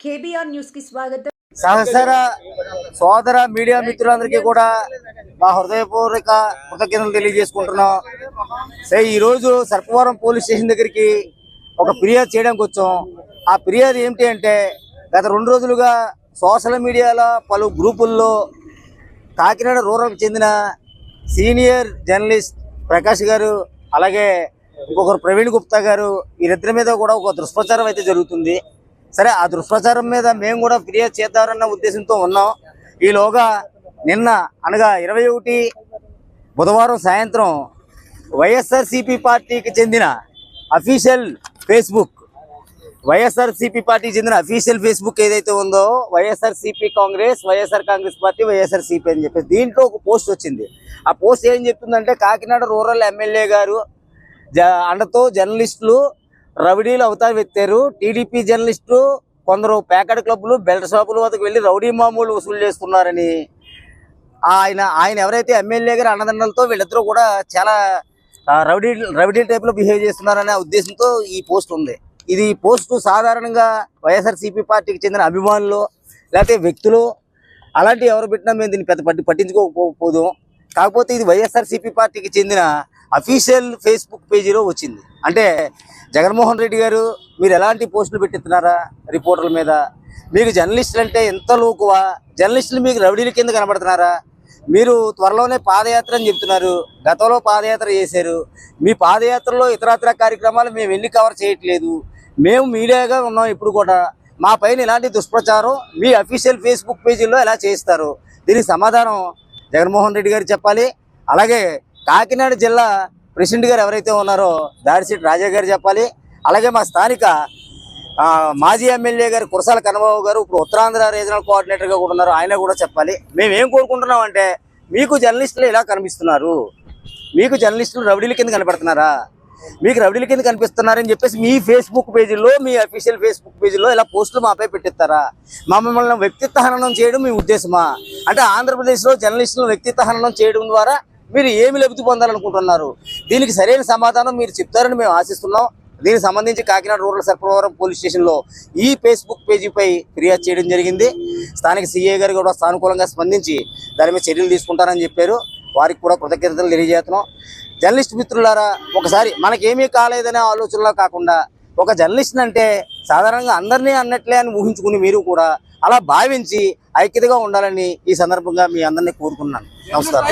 KBR న్యూస్కి స్వాగతం సహసర సోదర మీడియా మిత్రులందరికీ కూడా మా హృదయపూర్వక కృతజ్ఞతలు తెలియజేసుకుంటున్నాం. సరే ఈ రోజు సర్పవరం పోలీస్ స్టేషన్ దగ్గరికి ఒక ఫిర్యాదు చేయడానికి వచ్చాం. ఆ ఫిర్యాదు ఏమిటి అంటే గత రెండు రోజులుగా సోషల్ మీడియాలో పలు గ్రూపుల్లో కాకినాడ రూరల్కి చెందిన సీనియర్ జర్నలిస్ట్ ప్రకాష్ గారు అలాగే ఇంకొకరు ప్రవీణ్ గుప్తా గారు వీరిద్దరి మీద కూడా ఒక దుష్ప్రచారం అయితే జరుగుతుంది. సరే ఆ దుష్ప్రచారం మీద మేము కూడా ఫిర్యాదు చేద్దామన్న ఉద్దేశంతో ఉన్నాం. ఈలోగా నిన్న అనగా ఇరవై ఒకటి బుధవారం సాయంత్రం వైఎస్ఆర్సిపి పార్టీకి చెందిన అఫీషియల్ ఫేస్బుక్ వైఎస్ఆర్సీపీ పార్టీకి చెందిన అఫీషియల్ ఫేస్బుక్ ఏదైతే ఉందో YSRCP Congress YSR Congress party YSRCP అని చెప్పేసి దీంట్లో ఒక పోస్ట్ వచ్చింది. ఆ పోస్ట్ ఏం చెప్తుందంటే కాకినాడ రూరల్ ఎమ్మెల్యే గారు జ అండతో జర్నలిస్టులు రౌడీలు అవతారు ఎత్తారు టీడీపీ జర్నలిస్టులు కొందరు ప్యాకెట్ క్లబ్లు బెల్ట్ షాపుల వద్దకు వెళ్ళి రౌడీ మామూలు వసూలు చేస్తున్నారని ఆయన ఆయన ఎవరైతే ఎమ్మెల్యే గారు అన్నదండలతో వీళ్ళిద్దరూ కూడా చాలా రౌడీ రౌడీ టైప్లో బిహేవ్ చేస్తున్నారనే ఉద్దేశంతో ఈ పోస్ట్ ఉంది. ఇది పోస్ట్ సాధారణంగా వైఎస్ఆర్సీపీ పార్టీకి చెందిన అభిమానులు లేకపోతే వ్యక్తులు అలాంటి ఎవరు పెట్టినా మేము దీన్ని పెద్ద పట్టి పట్టించుకోకపోదు. కాకపోతే ఇది వైఎస్ఆర్సీపీ పార్టీకి చెందిన అఫీషియల్ ఫేస్బుక్ పేజీలో వచ్చింది. అంటే జగన్మోహన్ రెడ్డి గారు మీరు ఎలాంటి పోస్టులు పెట్టిస్తున్నారా రిపోర్టర్ల మీద? మీకు జర్నలిస్టులు అంటే ఎంత లోకువ? జర్నలిస్టులు మీకు రౌడీల కింద కనబడుతున్నారా? మీరు త్వరలోనే పాదయాత్ర అని చెప్తున్నారు. గతంలో పాదయాత్ర చేశారు. మీ పాదయాత్రలో ఇతరత్ర కార్యక్రమాలు మేము ఎన్ని కవర్ చేయట్లేదు. మేము మీడియాగా ఉన్నాం ఇప్పుడు కూడా. మా పైన ఇలాంటి దుష్ప్రచారం మీ అఫీషియల్ ఫేస్బుక్ పేజీల్లో ఎలా చేయిస్తారు? దీనికి సమాధానం జగన్మోహన్ రెడ్డి గారు చెప్పాలి. అలాగే కాకినాడ జిల్లా ప్రెసిడెంట్ గారు ఎవరైతే ఉన్నారో దారిశెట్టి రాజా గారు చెప్పాలి. అలాగే మా స్థానిక మాజీ ఎమ్మెల్యే గారు కురసాల కన్నబాబు గారు ఇప్పుడు ఉత్తరాంధ్ర రీజనల్ కోఆర్డినేటర్గా కూడా ఉన్నారు. ఆయన కూడా చెప్పాలి. మేము ఏం కోరుకుంటున్నాం అంటే మీకు జర్నలిస్టులు ఇలా కనిపిస్తున్నారు? మీకు జర్నలిస్టులు రౌడీల కింద కనపడుతున్నారా? మీకు రౌడీల కింద కనిపిస్తున్నారని చెప్పేసి మీ ఫేస్బుక్ పేజీలో మీ అఫీషియల్ ఫేస్బుక్ పేజీలో ఇలా పోస్టులు మాపై పెట్టిస్తారా? మా మమ్మల్ని వ్యక్తిత్వ హననం చేయడం మీ ఉద్దేశమా? అంటే ఆంధ్రప్రదేశ్లో జర్నలిస్టులను వ్యక్తిత్వ హననం చేయడం ద్వారా మీరు ఏమి లబ్ధి పొందాలనుకుంటున్నారు? దీనికి సరైన సమాధానం మీరు చెప్తారని మేము ఆశిస్తున్నాం. దీనికి సంబంధించి కాకినాడ రూరల్ సర్పవరం పోలీస్ స్టేషన్లో ఈ ఫేస్బుక్ పేజీపై ఫిర్యాదు చేయడం జరిగింది. స్థానిక సీఏ గారు కూడా సానుకూలంగా స్పందించి దాని మీద చర్యలు తీసుకుంటారని చెప్పారు. వారికి కూడా కృతజ్ఞతలు తెలియజేస్తున్నాం. జర్నలిస్ట్ మిత్రులారా ఒకసారి మనకేమీ కాలేదనే ఆలోచనలో కాకుండా ఒక జర్నలిస్ట్ అంటే సాధారణంగా అందరినీ అన్నట్లే అని ఊహించుకుని మీరు కూడా అలా భావించి ఐక్యతగా ఉండాలని ఈ సందర్భంగా మీ అందరినీ కోరుకున్నాను నమస్కారం.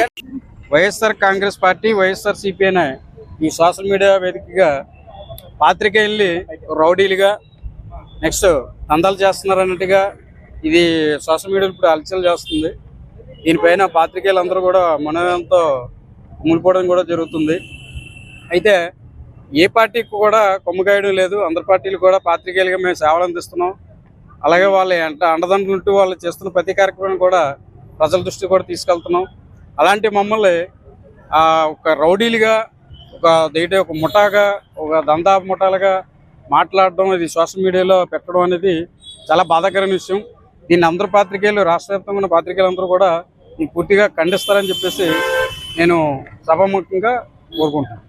వైఎస్ఆర్ కాంగ్రెస్ పార్టీ వైఎస్ఆర్ సిపిఐనే ఈ సోషల్ మీడియా వేదికగా పాత్రికేయుల్ని రౌడీలుగా నెక్స్ట్ దందాలు చేస్తున్నారు అన్నట్టుగా ఇది సోషల్ మీడియాలో ఇప్పుడు అలచలు చేస్తుంది. దీనిపైన పాత్రికేయులందరూ కూడా మనోయంతో మునిపోవడం కూడా జరుగుతుంది. అయితే ఏ పార్టీకి కూడా కొమ్మగాయడం లేదు. అందరి పార్టీలు కూడా పాత్రికేయులుగా మేము సేవలు అందిస్తున్నాం. అలాగే వాళ్ళ అంట అండదండలుంటూ వాళ్ళు చేస్తున్న ప్రతి కార్యక్రమం కూడా ప్రజల దృష్టి కూడా తీసుకెళ్తున్నాం. అలాంటి మమ్మల్ని ఒక రౌడీలుగా ఒక దేటి ఒక ముఠాగా ఒక దందా ముఠాలుగా మాట్లాడడం ఇది సోషల్ మీడియాలో పెట్టడం అనేది చాలా బాధాకరమైన విషయం. దీన్ని అందరు పాత్రికేయులు రాష్ట్ర వ్యాప్తంగా ఉన్న అందరూ కూడా దీన్ని పూర్తిగా ఖండిస్తారని చెప్పేసి నేను సభాముఖంగా కోరుకుంటున్నాను.